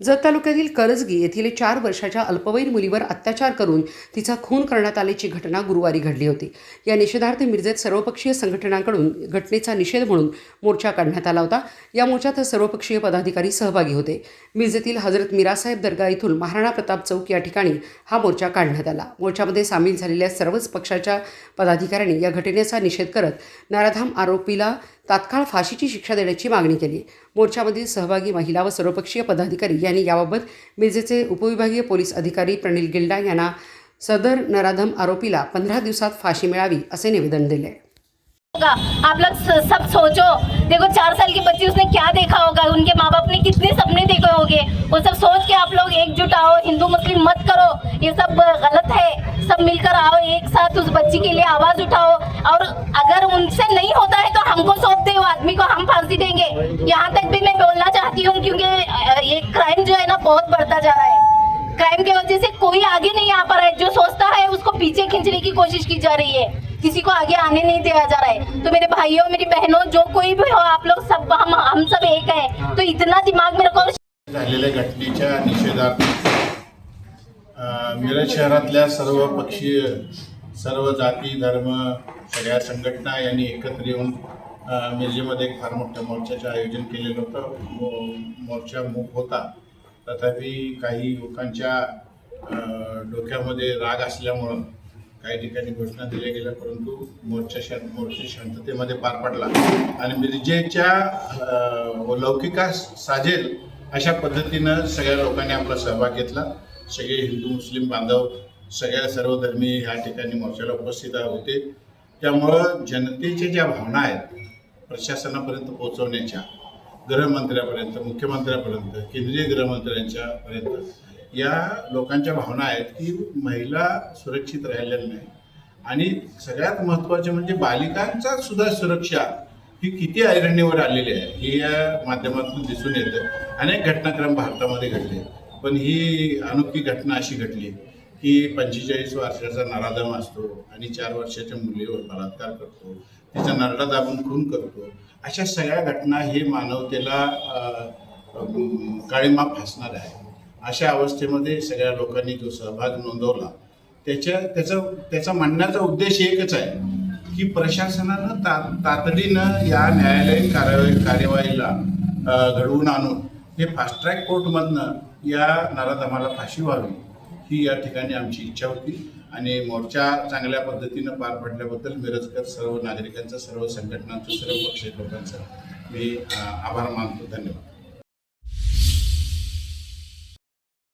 जत तालुक्यातील करजगी येथील चार वर्षाच्या अल्पवयीन मुलीवर अत्याचार करून तिचा खून करण्यात आल्याची घटना गुरुवारी घडली होती. या निषेधार्थ मिरजेत सर्वपक्षीय संघटनांकडून घटनेचा निषेध म्हणून मोर्चा काढण्यात आला होता. या मोर्चात सर्वपक्षीय पदाधिकारी सहभागी होते. मिरजेतील हजरत मिरासाहेब दर्गा येथून महाराणा प्रताप चौक या ठिकाणी हा मोर्चा काढण्यात आला. मोर्चामध्ये सामील झालेल्या सर्वच पक्षाच्या पदाधिकाऱ्यांनी या घटनेचा निषेध करत नराधाम आरोपीला तात्काळ फाशीची शिक्षा देण्याची मागणी केली. मोर्चामधील सहभागी महिला व सर्वपक्षीय पदाधिकारी यांनी याबाबत मिरजेचे उपविभागीय पोलीस अधिकारी प्रणील गिल्डा यांना सदर नराधम आरोपीला पंधरा दिवसात फाशी मिळावी असे निवेदन दिले. होगा. आप लोग सब सोचो. देखो चार साल की बच्ची उसने क्या देखा होगा? उनके माँ बाप ने कितने सपने देखे होंगे? वो सब सोच के आप लोग एकजुट आओ हिंदू मुस्लिम मत करो. ये सब गलत है. सब मिलकर आओ एक साथ उस बच्ची के लिए आवाज उठाओ. और अगर उनसे नहीं होता है तो हमको सौंप यहाँ तक भी मैं बोलना चाहती हूँ क्योंकि ये क्राइम जो है ना बहुत बढ़ता जा रहा है। क्राइम की वजह से कोई आगे नहीं आ पा रहा है। जो सोचता है उसको पीछे खींचने की कोशिश की जा रही है। किसी को आगे आने नहीं दिया जा रहा है। तो मेरे भाइयों, मेरी बहनों, जो कोई भी हो, आप लोग सब, हम हम सब एक है। तो इतना दिमाग मेरे को मिरज शहरातल्या सर्व पक्षीय, सर्व जाती, धर्म, सगळ्या संघटना यांनी एकत्र मिरजेमध्ये एक फार मोठ्या मोर्चाचं आयोजन केलेलं होतं. मो- मोर्चा मूक होता. तथापि काही लोकांच्या डोक्यामध्ये राग असल्यामुळं काही ठिकाणी घोषणा दिल्या गेल्या परंतु मोर्चा शांत मोर्चा शांततेमध्ये पार पडला. आणि मिरजेच्या लौकिका लौकिकास साजेल अशा पद्धतीनं सगळ्या लोकांनी आपला सहभाग घेतला. सगळे हिंदू मुस्लिम बांधव सगळ्या सर्वधर्मी ह्या ठिकाणी मोर्चाला उपस्थित होते. त्यामुळं जनतेच्या ज्या भावना आहेत प्रशासनापर्यंत पोहोचवण्याच्या गृहमंत्र्यापर्यंत मुख्यमंत्र्यापर्यंत केंद्रीय गृहमंत्र्यांच्या पर्यंत या लोकांच्या भावना आहेत की महिला सुरक्षित राहिलेल्या नाही आणि सगळ्यात महत्त्वाचे म्हणजे बालिकांचा सुद्धा सुरक्षा ही किती ऐरणीवर आलेली आहे हे या माध्यमातून दिसून येतं. अनेक घटनाक्रम भारतामध्ये घडले पण ही अनोखी घटना अशी घडली की पंचेचाळीस वर्षाचा नराधम असतो आणि चार वर्षाच्या मुलीवर बलात्कार करतो. तिचा नरडा दाबून खून करतो. अशा सगळ्या घटना हे मानवतेला अ, काळीमा फासणार आहे. अशा अवस्थेमध्ये सगळ्या लोकांनी जो सहभाग नोंदवला. त्याच्या त्याचं त्याचा म्हणण्याचा उद्देश एकच आहे की प्रशासनानं ता तातडीनं या न्यायालयीन कार्यवाही कार्यवाहीला घडवून आणून हे फास्ट ट्रॅक कोर्टमधनं या नराधमाला फाशी व्हावी. ही या ठिकाणी आमची इच्छा होती. आणि मोर्चा चांगल्या पद्धतीनं पार पडल्याबद्दल मिरजकर सर्व नागरिकांचं सर्व संघटनांचं सर्व पक्ष लोकांचं मी आभार मानतो. धन्यवाद.